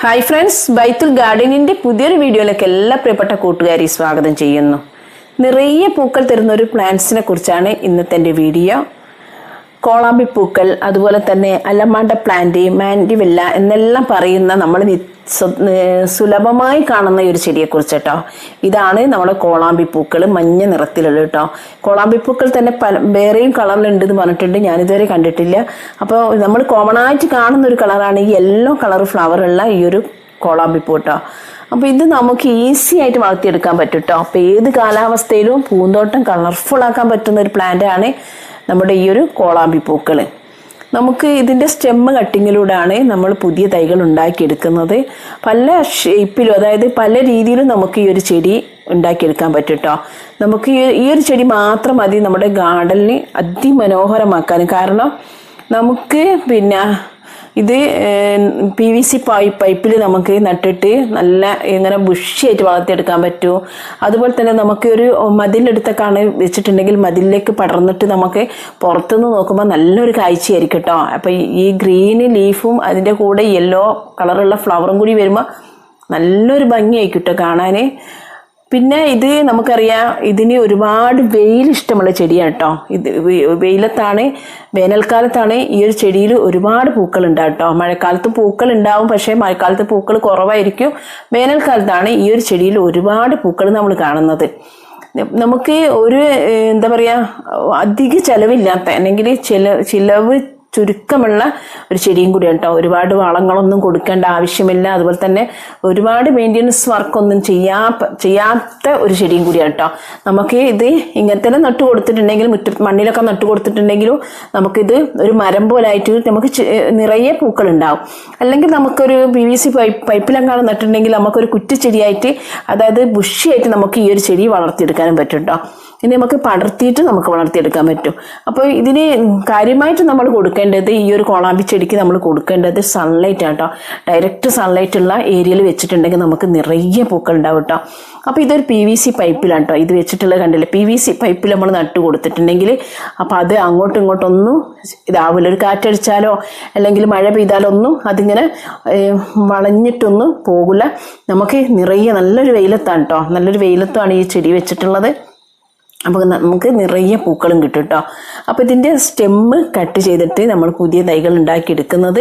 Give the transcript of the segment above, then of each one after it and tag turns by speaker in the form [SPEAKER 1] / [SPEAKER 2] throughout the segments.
[SPEAKER 1] Hi friends ബൈത്തുൽ ഗാർഡനിന്റെ പുതിയൊരു വീഡിയോയിലേക്ക് എല്ലാ പ്രിയപ്പെട്ട കൂട്ടുകാരി സ്വാഗതം ചെയ്യുന്നു. നിറയെ പൂക്കൾ തരുന്ന ഒരു പ്ലാന്റ്സിനെ കുറിച്ചാണ് ഇന്നത്തെ എന്റെ വീഡിയോ. കോളാമ്പി പൂക്കൾ അതുപോലെ തന്നെ അലമാണ്ട പ്ലാന്റ് മാൻഡിവില്ല എന്നെല്ലാം പറയുന്ന നമ്മൾ സുലഭമായി കാണുന്ന ഒരു ചെടിയെക്കുറിച്ച് കേട്ടോ. ഇതാണ് നമ്മുടെ കോളാമ്പി പൂക്കൾ മഞ്ഞ നിറത്തിലുള്ള കേട്ടോ. കോളാമ്പി പൂക്കൾ തന്നെ പല വേറെയും കളറിലുണ്ട് എന്ന് പറഞ്ഞിട്ടുണ്ട്. ഞാനിതുവരെ കണ്ടിട്ടില്ല. അപ്പോൾ നമ്മൾ കോമൺ ആയിട്ട് കാണുന്ന ഒരു കളറാണ് ഈ യെല്ലോ കളർ ഉള്ള ഈ ഒരു കോളാമ്പി പൂ കേട്ടോ. അപ്പോൾ ഇത് നമുക്ക് ഈസി ആയിട്ട് വളർത്തിയെടുക്കാൻ പറ്റും കേട്ടോ. അപ്പോൾ ഏത് കാലാവസ്ഥയിലും പൂന്തോട്ടം കളർഫുൾ ആക്കാൻ പറ്റുന്ന ഒരു പ്ലാന്റ് ആണ് നമ്മുടെ ഈ ഒരു കോളാമ്പി പൂക്കൾ നമുക്ക് ഇതിന്റെ സ്റ്റെമ്മ് കട്ടിങ്ങിലൂടെയാണ് നമ്മൾ പുതിയ തൈകൾ ഉണ്ടാക്കിയെടുക്കുന്നത്. പല ഷേപ്പിലും അതായത് പല രീതിയിലും നമുക്ക് ഈ ഒരു ചെടി ഉണ്ടാക്കിയെടുക്കാൻ പറ്റും നമുക്ക് ഈ ഒരു ചെടി മാത്രം മതി നമ്മുടെ ഗാർഡനിൽ അതിമനോഹരമാക്കാനും. കാരണം നമുക്ക് പിന്നെ ഇത് പി വി സി പൈപ്പിൽ നമുക്ക് നട്ടിട്ട് നല്ല ഇങ്ങനെ ബുഷിയായിട്ട് വളർത്തിയെടുക്കാൻ പറ്റും. അതുപോലെ തന്നെ നമുക്ക് ഒരു മതിലെടുത്തൊക്കെയാണ് വെച്ചിട്ടുണ്ടെങ്കിൽ മതിലിലേക്ക് പടർന്നിട്ട് നമുക്ക് പുറത്തുനിന്ന് നോക്കുമ്പോൾ നല്ലൊരു കാഴ്ചയായിരിക്കും കേട്ടോ അപ്പോൾ ഈ ഗ്രീൻ ലീഫും അതിന്റെ കൂടെ യെല്ലോ കളറുള്ള ഫ്ലവറും കൂടി വരുമ്പോൾ നല്ലൊരു ഭംഗിയായിരിക്കും കേട്ടോ കാണാൻ പിന്നെ ഇത് നമുക്കറിയാം ഇതിന് ഒരുപാട് വെയിൽ ഇഷ്ടമുള്ള ചെടിയാണ് കേട്ടോ. ഇത് വെയിലത്താണ് വേനൽക്കാലത്താണ് ഈ ഒരു ചെടിയിൽ ഒരുപാട് പൂക്കൾ ഉണ്ടാകും കേട്ടോ. മഴക്കാലത്ത് പൂക്കൾ ഉണ്ടാവും പക്ഷേ മഴക്കാലത്ത് പൂക്കൾ കുറവായിരിക്കും. വേനൽക്കാലത്താണ് ഈ ഒരു ചെടിയിൽ ഒരുപാട് പൂക്കൾ നമ്മൾ കാണുന്നത്. നമുക്ക് ഒരു എന്താ പറയുക അധിക ചിലവില്ലാത്ത അല്ലെങ്കിൽ ചില ചിലവ് ചുരുക്കമുള്ള ഒരു ചെടിയും കൂടിയാണ് കേട്ടോ ഒരുപാട് വളങ്ങളൊന്നും കൊടുക്കേണ്ട ആവശ്യമില്ല. അതുപോലെ തന്നെ ഒരുപാട് മെയിന്റെനൻസ് വർക്കൊന്നും ചെയ്യാ ചെയ്യാത്ത ഒരു ചെടിയും കൂടിയാണ് കേട്ടോ നമുക്ക് ഇത് ഇങ്ങനെ തന്നെ നട്ടു കൊടുത്തിട്ടുണ്ടെങ്കിൽ മുറ്റ മണ്ണിലൊക്കെ നട്ടു കൊടുത്തിട്ടുണ്ടെങ്കിലും നമുക്കിത് ഒരു മരം പോലായിട്ട് നമുക്ക് നിറയെ പൂക്കൾ ഉണ്ടാവും അല്ലെങ്കിൽ നമുക്കൊരു പി വി സി പൈപ്പ് പൈപ്പിലെങ്ങാണ് നട്ടിട്ടുണ്ടെങ്കിൽ നമുക്കൊരു കുറ്റിച്ചെടിയായിട്ട് അതായത് ബുഷിയായിട്ട് നമുക്ക് ഈ ഒരു ചെടി വളർത്തിയെടുക്കാനും പറ്റും കേട്ടോ ഇനി നമുക്ക് പടർത്തിയിട്ട് നമുക്ക് വളർത്തിയെടുക്കാൻ പറ്റും. അപ്പോൾ ഇതിന് കാര്യമായിട്ട് നമ്മൾ കൊടുക്കേണ്ടത് ഈ ഒരു കോളാമ്പി ചെടിക്ക് നമ്മൾ കൊടുക്കേണ്ടത് സൺലൈറ്റ് ആണ് കേട്ടോ ഡയറക്റ്റ് സൺലൈറ്റ് ഉള്ള ഏരിയയിൽ വെച്ചിട്ടുണ്ടെങ്കിൽ നമുക്ക് നിറയെ പൂക്കൾ ഉണ്ടാവും കേട്ടോ അപ്പോൾ ഇതൊരു പി വി സി പൈപ്പിലാണ് കേട്ടോ ഇത് വെച്ചിട്ടുള്ള കണ്ടില്ലേ? പി വി സി പൈപ്പിൽ നമ്മൾ നട്ട് കൊടുത്തിട്ടുണ്ടെങ്കിൽ അപ്പോൾ അത് അങ്ങോട്ടും ഇങ്ങോട്ടൊന്നും ഇതാവില്ല. ഒരു കാറ്റടിച്ചാലോ അല്ലെങ്കിൽ മഴ പെയ്താലോ ഒന്നും അതിങ്ങനെ വളഞ്ഞിട്ടൊന്നും പോകില്ല നമുക്ക് നിറയെ നല്ലൊരു വെയിലത്താണ് കേട്ടോ നല്ലൊരു വെയിലത്താണ് ഈ ചെടി വെച്ചിട്ടുള്ളത്. അപ്പോൾ നമുക്ക് നിറയെ പൂക്കളും കിട്ടും കേട്ടോ അപ്പോൾ ഇതിന്റെ സ്റ്റെമ്മ് കട്ട് ചെയ്തിട്ട് നമ്മൾ പുതിയ തൈകൾ ഉണ്ടാക്കിയെടുക്കുന്നത്.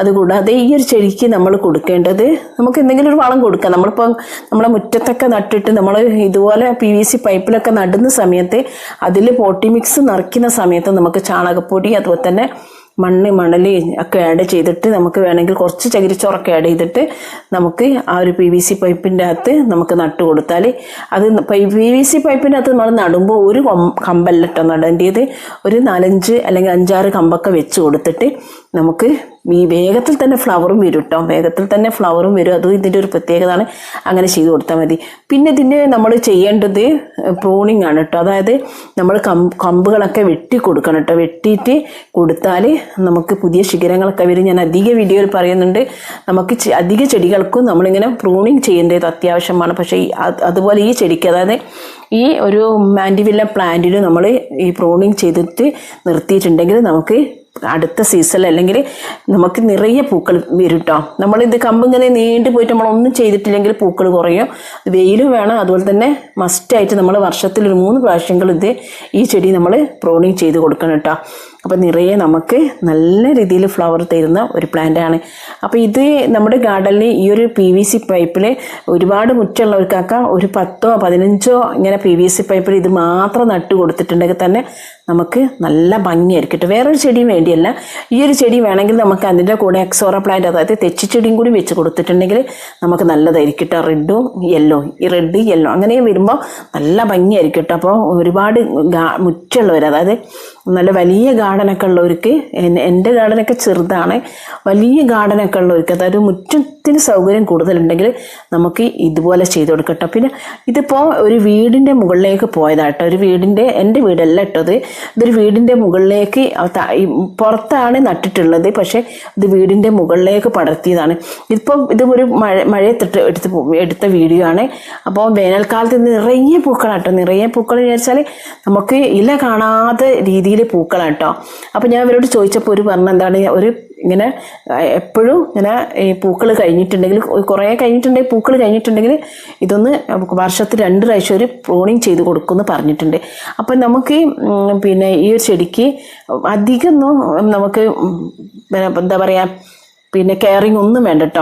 [SPEAKER 1] അതുകൂടാതെ ഈ ഒരു ചെടിക്ക് നമ്മൾ കൊടുക്കേണ്ടത് നമുക്ക് എന്തെങ്കിലും ഒരു വളം കൊടുക്കാം. നമ്മളിപ്പോൾ നമ്മളെ മുറ്റത്തൊക്കെ നട്ടിട്ട് നമ്മൾ ഇതുപോലെ പി വി സി പൈപ്പിലൊക്കെ നടുന്ന സമയത്ത് അതിൽ പോട്ടി മിക്സ് നിറയ്ക്കുന്ന സമയത്ത് നമുക്ക് ചാണകപ്പൊടി അതുപോലെ തന്നെ മണ്ണ് മണൽ ഒക്കെ ആഡ് ചെയ്തിട്ട് നമുക്ക് വേണമെങ്കിൽ കുറച്ച് ചകിരിച്ചോറൊക്കെ ആഡ് ചെയ്തിട്ട് നമുക്ക് ആ ഒരു പി വി സി പൈപ്പിന്റെ അകത്ത് നമുക്ക് നട്ട് കൊടുത്താൽ അത് പി വി സി പൈപ്പിന്റെ അകത്ത് നമ്മൾ നടുമ്പോൾ ഒരു കമ്പല്ലട്ടോ നടേണ്ടത് ഒരു നാലഞ്ച് അല്ലെങ്കിൽ അഞ്ചാറ് കമ്പൊക്കെ വെച്ച് കൊടുത്തിട്ട് നമുക്ക് ഈ വേഗത്തിൽ തന്നെ ഫ്ലവറും വരും കേട്ടോ വേഗത്തിൽ തന്നെ ഫ്ലവറും വരും. അതും ഇതിന്റെ ഒരു പ്രത്യേകതയാണ്. അങ്ങനെ ചെയ്ത് കൊടുത്താൽ മതി. പിന്നെ ഇതിന് നമ്മൾ ചെയ്യേണ്ടത് പ്രൂണിങ് ആണ് കേട്ടോ അതായത് നമ്മൾ കമ്പുകളൊക്കെ വെട്ടി കൊടുക്കണം കേട്ടോ വെട്ടിയിട്ട് കൊടുത്താൽ നമുക്ക് പുതിയ ശിഖരങ്ങളൊക്കെ വരും. ഞാൻ അധിക വീഡിയോയിൽ പറയുന്നുണ്ട്. നമുക്ക് അധിക ചെടികൾക്കും നമ്മളിങ്ങനെ പ്രൂണിങ് ചെയ്യേണ്ടത് അത്യാവശ്യമാണ്. പക്ഷേ അതുപോലെ ഈ ചെടിക്ക് അതായത് ഈ ഒരു മാൻഡിവില്ല പ്ലാന്റിൽ നമ്മൾ ഈ പ്രൂണിങ് ചെയ്തിട്ട് നിർത്തിയിട്ടുണ്ടെങ്കിൽ നമുക്ക് അടുത്ത സീസണിൽ അല്ലെങ്കിൽ നമുക്ക് നിറയെ പൂക്കൾ വരും കേട്ടോ നമ്മളിത് കമ്പ് ഇങ്ങനെ നീണ്ടു പോയിട്ട് നമ്മളൊന്നും ചെയ്തിട്ടില്ലെങ്കിൽ പൂക്കൾ കുറയും. വെയിലും വേണം. അതുപോലെ തന്നെ മസ്റ്റായിട്ട് നമ്മൾ വർഷത്തിൽ ഒരു മൂന്ന് പ്രാവശ്യങ്ങൾ ഇത് ഈ ചെടി നമ്മൾ പ്രോണിങ് ചെയ്ത് കൊടുക്കണം കേട്ടോ അപ്പോൾ നിറയെ നമുക്ക് നല്ല രീതിയിൽ ഫ്ലവർ തരുന്ന ഒരു പ്ലാന്റ് ആണ്. അപ്പോൾ ഇത് നമ്മുടെ ഗാർഡനിൽ ഈ ഒരു പി വി സി പൈപ്പിൽ ഒരുപാട് മുറ്റുള്ളവർക്കൊക്കെ ഒരു പത്തോ പതിനഞ്ചോ ഇങ്ങനെ പി വി സി പൈപ്പിൽ ഇത് മാത്രം നട്ട് കൊടുത്തിട്ടുണ്ടെങ്കിൽ തന്നെ നമുക്ക് നല്ല ഭംഗിയായിരിക്കും കേട്ടോ. വേറൊരു ചെടിയും വേണ്ടിയല്ല. ഈ ഒരു ചെടി വേണമെങ്കിൽ നമുക്ക് അതിന്റെ കൂടെ എക്സോറ പ്ലാന്റ് അതായത് തെച്ചി ചെടിയും കൂടി വെച്ച് കൊടുത്തിട്ടുണ്ടെങ്കിൽ നമുക്ക് നല്ലതായിരിക്കും കേട്ടോ. റെഡും യെല്ലോ ഈ റെഡ് യെല്ലോ അങ്ങനെ വരുമ്പോൾ നല്ല ഭംഗിയായിരിക്കും കേട്ടോ. അപ്പോൾ ഒരുപാട് മുറ്റുള്ളവർ അതായത് നല്ല വലിയ ഗാർഡനൊക്കെ ഉള്ളവർക്ക് എന്റെ ഗാർഡനൊക്കെ ചെറുതാണ് വലിയ ഗാർഡനൊക്കെ ഉള്ളവർക്ക് അതായത് മുറ്റത്തിന് സൗകര്യം കൂടുതലുണ്ടെങ്കിൽ നമുക്ക് ഇതുപോലെ ചെയ്ത് കൊടുക്കട്ടോ. പിന്നെ ഇതിപ്പോൾ ഒരു വീടിന്റെ മുകളിലേക്ക് പോയതാട്ടോ. ഒരു വീടിന്റെ എന്റെ വീടല്ല ഇട്ടത് ഇതൊരു വീടിന്റെ മുകളിലേക്ക് പുറത്താണ് നട്ടിട്ടുള്ളത്. പക്ഷേ ഇത് വീടിന്റെ മുകളിലേക്ക് പടർത്തിയതാണ്. ഇതിപ്പോൾ ഇത് ഒരു മഴ മഴയത്തിട്ട് എടുത്ത് എടുത്ത വീഡിയോ ആണ്. അപ്പോൾ വേനൽക്കാലത്ത് നിറയെ പൂക്കളാട്ടോ. നിറയെ പൂക്കൾ വെച്ചാൽ നമുക്ക് ഇല കാണാത്ത രീതിയിൽ പൂക്കളാട്ടോ. അപ്പോൾ ഞാൻ ഇവരോട് ചോദിച്ചപ്പോൾ ഒരു പറഞ്ഞ എന്താണ് ഒരു ഇങ്ങനെ എപ്പോഴും ഇങ്ങനെ ഈ പൂക്കൾ കഴിഞ്ഞിട്ടുണ്ടെങ്കിൽ കുറേ കഴിഞ്ഞിട്ടുണ്ടെങ്കിൽ പൂക്കൾ കഴിഞ്ഞിട്ടുണ്ടെങ്കിൽ ഇതൊന്ന് വർഷത്തിൽ രണ്ട് പ്രാവശ്യം ഒരു പ്രോണിങ് ചെയ്ത് കൊടുക്കുമെന്ന് പറഞ്ഞിട്ടുണ്ട്. അപ്പം നമുക്ക് പിന്നെ ഈ ഒരു ചെടിക്ക് അധികമൊന്നും നമുക്ക് എന്താ പറയുക പിന്നെ കെയറിങ് ഒന്നും വേണ്ട